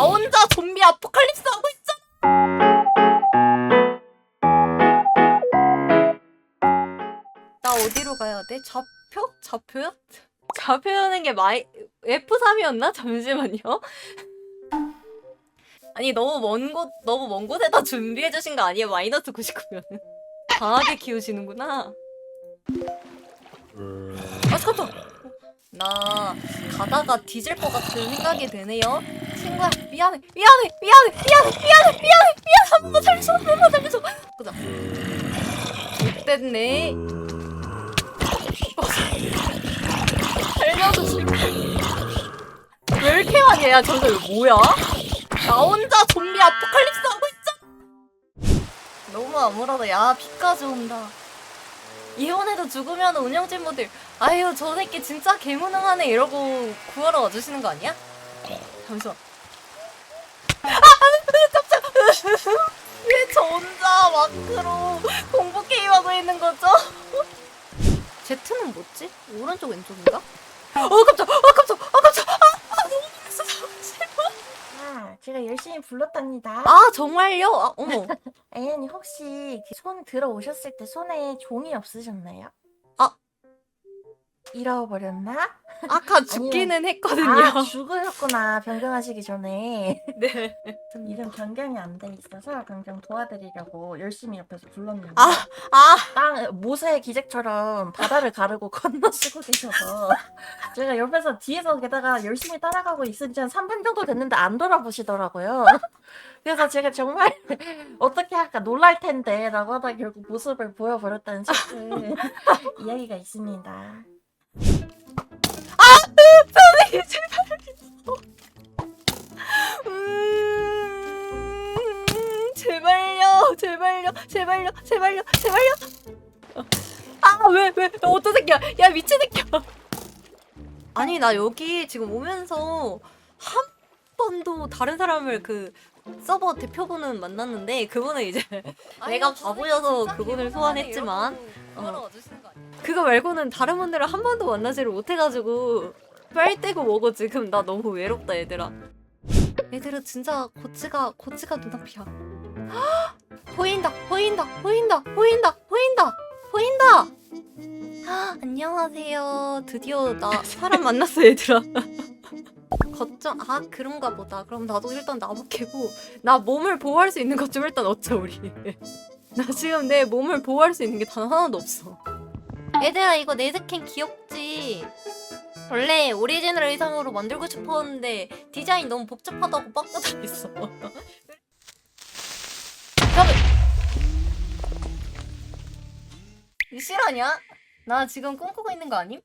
나 혼자 좀비 아포칼립스 하고 있잖아. 나 어디로 가야 돼? 좌표? 좌표요? 좌표는 게 마이 F3이었나? 잠시만요. 아니 너무 먼 곳 너무 먼 곳에다 준비해 주신 거 아니에요? 마이너스 99면 강하게 키우시는구나. 아 잠깐. 나 가다가 뒤질 것 같은 생각이 드네요. 친구야 미안해 미안해 미안해 미안해 미안해 미안해 미안해 한 번만 살려줘 한 번만 살려줘. 보자. 됐네. 살려줘. 왜 이렇게 많이 해야 저거 뭐야? 나 혼자 좀비 아포칼립스 하고 있잖아. 너무 아무러다. 야 비까지 온다. 이혼해도 죽으면 운영진 분들 아유 저 새끼 진짜 개무능하네 이러고 구하러 와주시는 거 아니야? 잠시만. 아 깜짝. 왜 저 혼자 마크로 공포 게임 하고 있는 거죠? 제트는 뭐지? 오른쪽 왼쪽인가? 어 깜짝. 아 깜짝. 아 깜짝. 아, 아 너무 놀랐어. 잠시만. 아, 제가 열심히 불렀답니다. 아 정말요? 아 어머. 아연이 혹시 그손 들어오셨을 때 손에 종이 없으셨나요? 아. 잃어버렸나? 아까 죽기는 했거든요. 아, 죽으셨구나. 변경하시기 전에. 네. 이름 변경이 안 돼 있어서 변경 도와드리려고 열심히 옆에서 불렀는데. 아, 아, 땅, 모세의 기적처럼 바다를 가르고 건너시고 계셔서 제가 옆에서 뒤에서 게다가 열심히 따라가고 있은 지 한 3분 정도 됐는데 안 돌아보시더라고요. 그래서 제가 정말 어떻게 할까 놀랄 텐데 라고 하다 결국 모습을 보여버렸다는 슬픈 이야기가 있습니다. 선생님 제발요. 음, 제발요, 제발요, 제발요, 제발요, 제발요. 아, 왜, 왜, 어떤 새끼야? 야, 미친 새끼야. 아니, 나 여기 지금 오면서 한 번도 다른 사람을 그 서버 대표분은 만났는데 그분은 이제 내가 바보여서 그분을 소환했지만 어. 그거 말고는 다른 분들을 한 번도 만나지를 못해가지고 빨 떼고 먹어 지금. 나 너무 외롭다 얘들아. 얘들아 진짜 고치가 고치가 눈앞이야. 헉! 보인다 보인다 보인다 보인다 보인다 보인다! 헉, 안녕하세요. 드디어 나 사람 만났어 얘들아. 걱정 아 그런가 보다. 그럼 나도 일단 나무 캐고 나 몸을 보호할 수 있는 것 좀 일단 얻자 우리. 나 지금 내 몸을 보호할 수 있는 게 단 하나도 없어. 얘들아 이거 내 스킨 귀엽지? 원래 오리지널 의상으로 만들고 싶었는데 디자인 너무 복잡하다고 잠깐 이 실화냐? 나 지금 꿈꾸고 있는 거 아님?